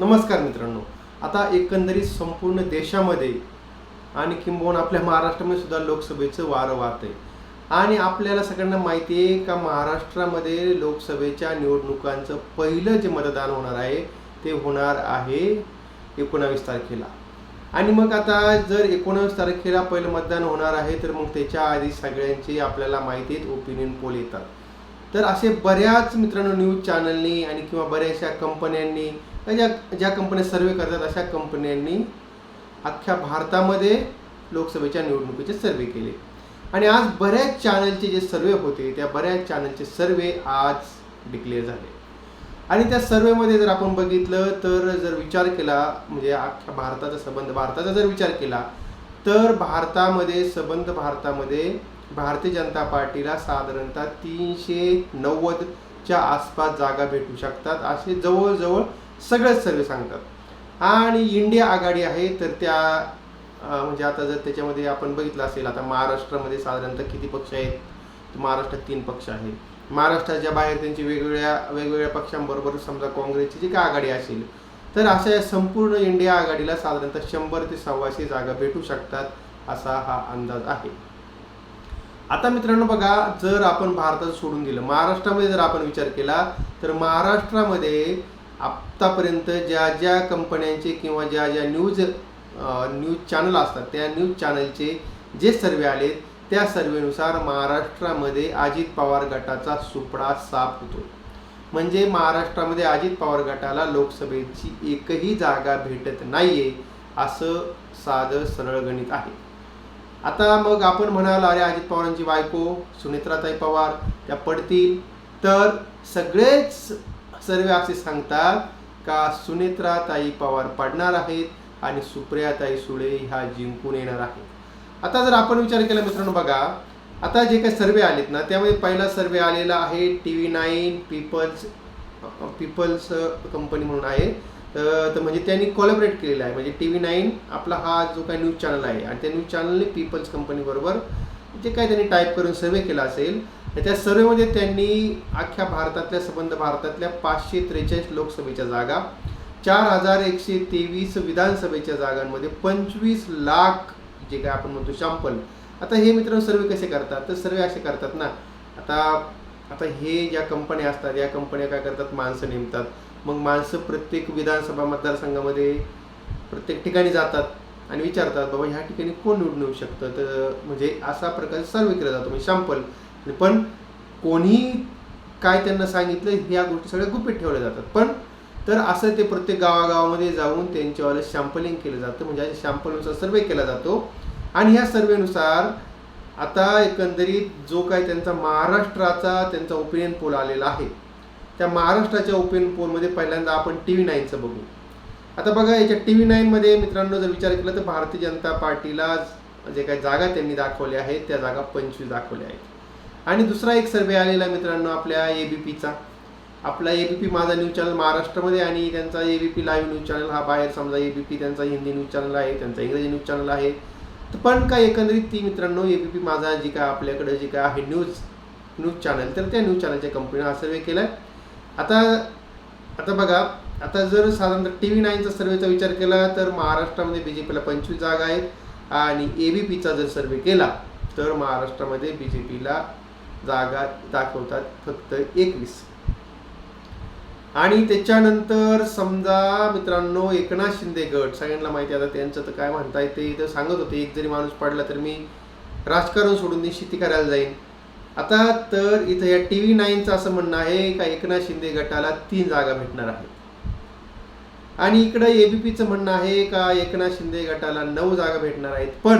नमस्कार मित्रांनो. आता एकंदरीत संपूर्ण देशामध्ये आणि किंबहुना आपल्या महाराष्ट्रामध्ये सुद्धा लोकसभेचं वारं वाहत आहे. आणि आपल्याला सगळ्यांना माहिती आहे का महाराष्ट्रामध्ये लोकसभेच्या निवडणुकांचं पहिलं जे मतदान होणार आहे ते होणार आहे एकोणावीस तारखेला. आणि मग आता जर एकोणावीस तारखेला पहिलं मतदान होणार आहे तर मग त्याच्या आधी सगळ्यांची आपल्याला माहिती आहेत ओपिनियन पोल येतात. तर असे बऱ्याच मित्रांनो न्यूज चॅनलनी आणि किंवा बऱ्याचशा कंपन्यांनी ज्या ज्या कंपन्या सर्वे करतात अशा कंपन्यांनी अख्ख्या भारतामध्ये लोकसभेच्या निवडणुकीचे सर्वे केले. आणि आज बऱ्याच चॅनलचे जे सर्वे होते त्या बऱ्याच चॅनलचे सर्वे आज डिक्लेअर झाले. आणि त्या सर्वेमध्ये जर आपण बघितलं तर जर विचार केला म्हणजे अख्ख्या भारताचा संबंध भारताचा जर विचार केला तर भारतामध्ये संबंध भारतामध्ये भारतीय जनता पार्टीला साधारणतः तीनशे नव्वदच्या आसपास जागा भेटू शकतात असे जवळजवळ सगळेच सर्वे सांगतात. आणि इंडिया आघाडी आहे तर त्या म्हणजे आता जर त्याच्यामध्ये आपण बघितलं असेल आता महाराष्ट्रामध्ये साधारणतः किती पक्ष आहेत? तर महाराष्ट्रात तीन पक्ष आहेत. महाराष्ट्राच्या बाहेर त्यांची वेगवेगळ्या वेगवेगळ्या पक्षांबरोबर समजा काँग्रेसची जी काय आघाडी असेल तर अशा या संपूर्ण इंडिया आघाडीला साधारणतः शंभर ते सव्वाशे जागा भेटू शकतात असा हा अंदाज आहे. आता मित्रांनो बघा जर आपण भारतात सोडून दिलं महाराष्ट्रामध्ये जर आपण विचार केला तर महाराष्ट्रामध्ये आत्तापर्यंत ज्या ज्या कंपन्यांचे किंवा ज्या ज्या न्यूज न्यूज चॅनल असतात त्या न्यूज चॅनलचे जे सर्वे आलेत त्या सर्वेनुसार महाराष्ट्रामध्ये अजित पवार गटाचा सुपडा साफ होतो. म्हणजे महाराष्ट्रामध्ये अजित पवार गटाला लोकसभेची एकही जागा भेटत नाही आहे असं साधं सरळ गणित आहे. आता मग आपण म्हणाल अरे अजित पवारांची बायको सुनेत्राताई पवार त्या पडतील. तर सगळेच सर्वे असे सांगतात का सुनेत्राताई पवार पडणार आहेत आणि सुप्रियाताई सुळे ह्या जिंकून येणार आहेत. आता जर आपण विचार केला मित्रांनो बघा आता जे काही सर्वे आलेत ना त्यामध्ये पहिला सर्वे आलेला आहे T V nine peoples peoples company म्हणून आहे. तर म्हणजे त्यांनी कॉलॅबरेट केलेला आहे. म्हणजे टी व्ही नाईन आपला हा जो काही न्यूज चॅनल आहे आणि त्या न्यूज चॅनलने पीपल्स कंपनीबरोबर जे काही त्यांनी टाईप करून सर्वे केला असेल तर त्या सर्वेमध्ये त्यांनी अख्ख्या भारतातल्या संबंध भारतातल्या पाचशे त्रेचाळीस लोकसभेच्या जागा चार हजार एकशे तेवीस विधानसभेच्या जागांमध्ये पंचवीस लाख जे काय आपण म्हणतो शॅम्पल आता हे मित्रांनो सर्वे कसे करतात? तर सर्वे असे करतात ना आता आता हे ज्या कंपन्या असतात या कंपन्या काय करतात? माणसं नेमतात. मग माणसं प्रत्येक विधानसभा मतदारसंघामध्ये प्रत्येक ठिकाणी जातात आणि विचारतात बाबा ह्या ठिकाणी कोण निवडून येऊ शकतं? तर म्हणजे असा प्रकारे सर्वे केला जातो. म्हणजे शॅम्पल पण कोणी काय त्यांना सांगितलं ह्या गोष्टी सगळ्या गुपित ठेवल्या जातात. पण तर असं ते प्रत्येक गावागावामध्ये जाऊन त्यांच्यावर शॅम्पलिंग केलं जातं. म्हणजे शॅम्पलनुसार सर्वे केला जातो. आणि ह्या सर्वेनुसार आता एकंदरीत जो काय त्यांचा महाराष्ट्राचा त्यांचा ओपिनियन पोल आलेला आहे त्या महाराष्ट्राच्या ओपन पोलमध्ये पहिल्यांदा आपण टी व्ही नाईनचं बघू. आता बघा याच्या टी व्ही नाईनमध्ये मित्रांनो जर विचार केला तर भारतीय जनता पार्टीला जे काही जागा त्यांनी दाखवल्या आहेत त्या जागा पंचवीस दाखवल्या आहेत. आणि दुसरा एक सर्वे आलेला मित्रांनो आपल्या ए बी पीचा आपला A B P Majha news channel महाराष्ट्रामध्ये आणि त्यांचा A B P live news channel हा बाहेर समजा ए बी पी त्यांचा हिंदी न्यूज चॅनल आहे त्यांचा इंग्रजी न्यूज चॅनल आहे. तर पण काय एकंदरीत ती मित्रांनो ए बी पी माझा जी काय आपल्याकडे जी काय आहे न्यूज न्यूज चॅनल तर त्या न्यूज चॅनलच्या कंपनीनं हा सर्वे केला आहे आता आता बघा आता जर साधारणतः टी व्ही नाईनचा सर्वेचा विचार केला तर महाराष्ट्रामध्ये बी जे पीला पंचवीस जागा आहेत आणि ए बी पीचा जर सर्वे केला तर महाराष्ट्रामध्ये बी जे पीला जागा दाखवतात फक्त एकवीस. आणि त्याच्यानंतर समजा मित्रांनो एकनाथ शिंदे गट सगळ्यांना माहिती आता त्यांचं तर काय म्हणता येते तर सांगत होते एक जरी माणूस पडला तर मी राजकारण सोडून मी शेती करायला जाईन. आता तर इथं या टी व्ही नाईनचं असं म्हणणं आहे का एकनाथ शिंदे गटाला तीन जागा भेटणार आहेत. आणि इकडं एबीपीचं म्हणणं आहे का एकनाथ शिंदे गटाला नऊ जागा भेटणार आहेत. पण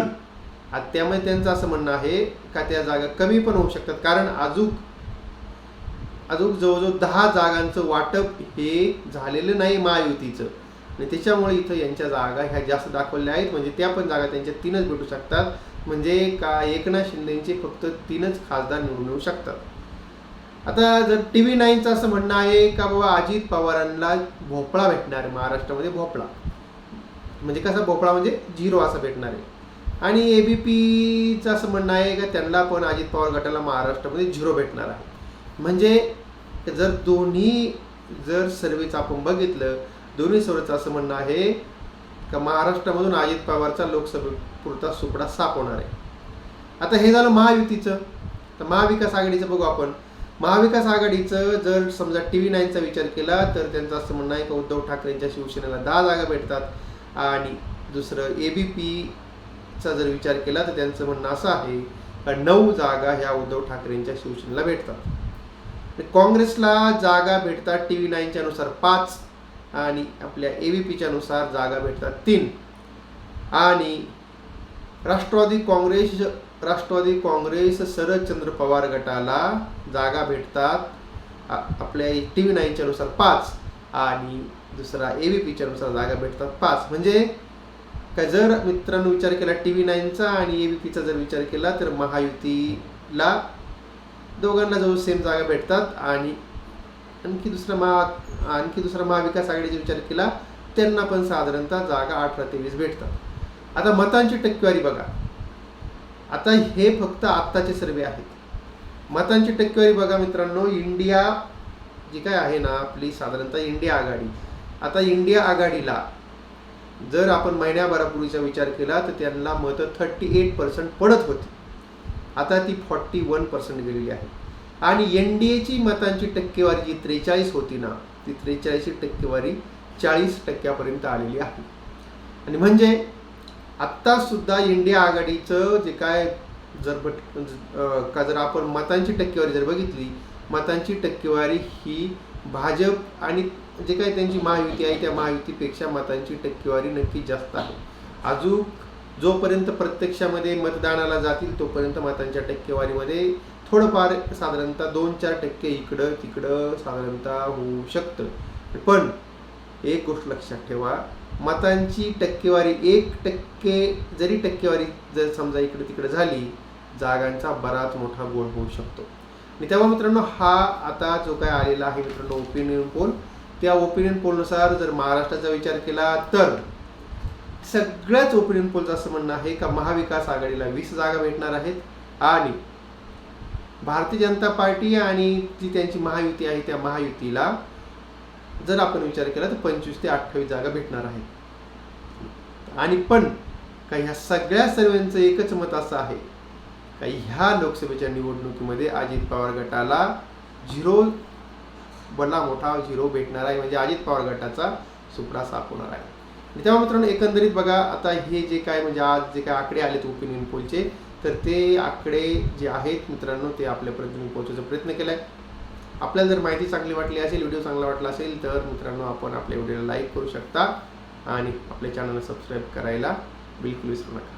आता त्यामुळे त्यांचं असं म्हणणं आहे का त्या जागा कमी पण होऊ शकतात. कारण अजून अजून जवळजवळ दहा जागांचं वाटप हे झालेलं नाही महायुतीचं. आणि त्याच्यामुळे इथं यांच्या जागा ह्या जास्त दाखवल्या आहेत. म्हणजे त्या पण जागा त्यांच्या तीनच भेटू शकतात. म्हणजे का एकनाथ शिंदेचे फक्त तीनच खासदार निवडून येऊ शकतात. आता जर टी व्ही नाईनचं असं म्हणणं आहे का बाबा अजित पवारांना भोपळा भेटणार आहे महाराष्ट्रामध्ये भोपळा. म्हणजे कसा भोपळा म्हणजे झिरो असा भेटणार आहे. आणि ए बी पीचं असं म्हणणं आहे का त्यांना पण अजित पवार गटाला महाराष्ट्रामध्ये झिरो भेटणार आहे. म्हणजे जर दोन्ही जर सर्वेचं आपण बघितलं दोन्ही सर्वच असं म्हणणं आहे का महाराष्ट्रामधून अजित पवारचा लोकसभेपुरता सुपडा साप होणार आहे. आता हे झालं महायुतीचं. तर महाविकास आघाडीचं बघू आपण. महाविकास आघाडीचं जर समजा टी व्ही नाईनचा विचार केला तर त्यांचं असं म्हणणं आहे का उद्धव ठाकरेंच्या शिवसेनेला दहा जागा भेटतात. आणि दुसरं ए बी पीचा जर विचार केला तर त्यांचं म्हणणं असं आहे का नऊ जागा ह्या उद्धव ठाकरेंच्या शिवसेनेला भेटतात. काँग्रेसला जागा भेटतात टी व्ही नाईनच्या नुसार पाच. आणि आपल्या ए व्ही पीच्या नुसार जागा भेटतात तीन. आणि राष्ट्रवादी काँग्रेस राष्ट्रवादी काँग्रेस शरदचंद्र पवार गटाला जागा भेटतात आपल्या टी व्ही नाईनच्या नुसार पाच. आणि दुसरा ए व्ही पीच्या नुसार जागा भेटतात पाच. म्हणजे काय जर मित्रांनो विचार केला टी व्ही नाईनचा आणि ए व्ही पीचा जर विचार केला तर महायुतीला दोघांना जवळ सेम जागा भेटतात आणि आणखी दुसरा महा आणखी दुसरा महाविकास आघाडीचा विचार केला त्यांना पण साधारणतः जागा अठरा ते वीस भेटतात. आता मतांची टक्केवारी बघा. आता हे फक्त आत्ताचे सर्वे आहेत. मतांची टक्केवारी बघा मित्रांनो इंडिया जी काय आहे ना आपली साधारणतः इंडिया आघाडी. आता इंडिया आघाडीला जर आपण महिन्याभरापूर्वीचा विचार केला तर त्यांना मतं थर्टी एट पर्सेंट पडत होती. आता ती फॉर्टी वन पर्सेंट गेलेली आहे. आणि एन डी एची मतांची टक्केवारी जी त्रेचाळीस होती ना ती त्रेचाळीसची टक्केवारी चाळीस टक्क्यापर्यंत आलेली आहे. आणि म्हणजे आत्तासुद्धा इंडिया आघाडीचं जे काय जर बट का जर आपण मतांची टक्केवारी जर बघितली मतांची टक्केवारी ही भाजप आणि जे काही त्यांची महायुती आहे त्या महायुतीपेक्षा मतांची टक्केवारी नक्कीच जास्त आहे. अजून जोपर्यंत प्रत्यक्षामध्ये मतदानाला जातील तोपर्यंत मतांच्या टक्केवारीमध्ये थोडंफार साधारणतः दोन चार टक्के इकडं तिकडं साधारणतः होऊ शकतं. पण एक गोष्ट लक्षात ठेवा मतांची टक्केवारी एक टक्के जरी टक्केवारी जर समजा इकडे तिकडे झाली जागांचा बराच मोठा गोल होऊ शकतो. आणि तेव्हा मित्रांनो हा आता जो काय आलेला आहे मित्रांनो ओपिनियन पोल त्या ओपिनियन पोलनुसार जर महाराष्ट्राचा विचार केला तर सगळ्याच ओपिनियन पोलचं असं म्हणणं आहे का महाविकास आघाडीला वीस जागा भेटणार आहेत आणि भारतीय जनता पार्टी आणि जी त्यांची महायुती आहे त्या महायुतीला जर आपण विचार केला तर पंचवीस ते अठ्ठावीस जागा भेटणार आहेत. आणि पण का ह्या सगळ्या सर्वांचं एकच मत असं आहे का ह्या लोकसभेच्या निवडणुकीमध्ये अजित पवार गटाला झिरो बला मोठा झिरो भेटणार आहे म्हणजे अजित पवार गटाचा सुपडा साफ होणार आहे तेव्हा मित्रांनो एकंदरीत बघा आता हे जे काय म्हणजे आज जे काय आकडे आलेत ओपिनियन पोलचे तर ते आकडे जे आहेत मित्रांनो ते आपल्यापर्यंत मी पोहोचायचा प्रयत्न केला आहे आपल्याला जर माहिती चांगली वाटली असेल व्हिडिओ चांगला वाटला असेल तर मित्रांनो आपण आपल्या व्हिडिओला लाईक करू शकता आणि आपल्या चॅनलला सबस्क्राईब करायला बिलकुल विसरू नका.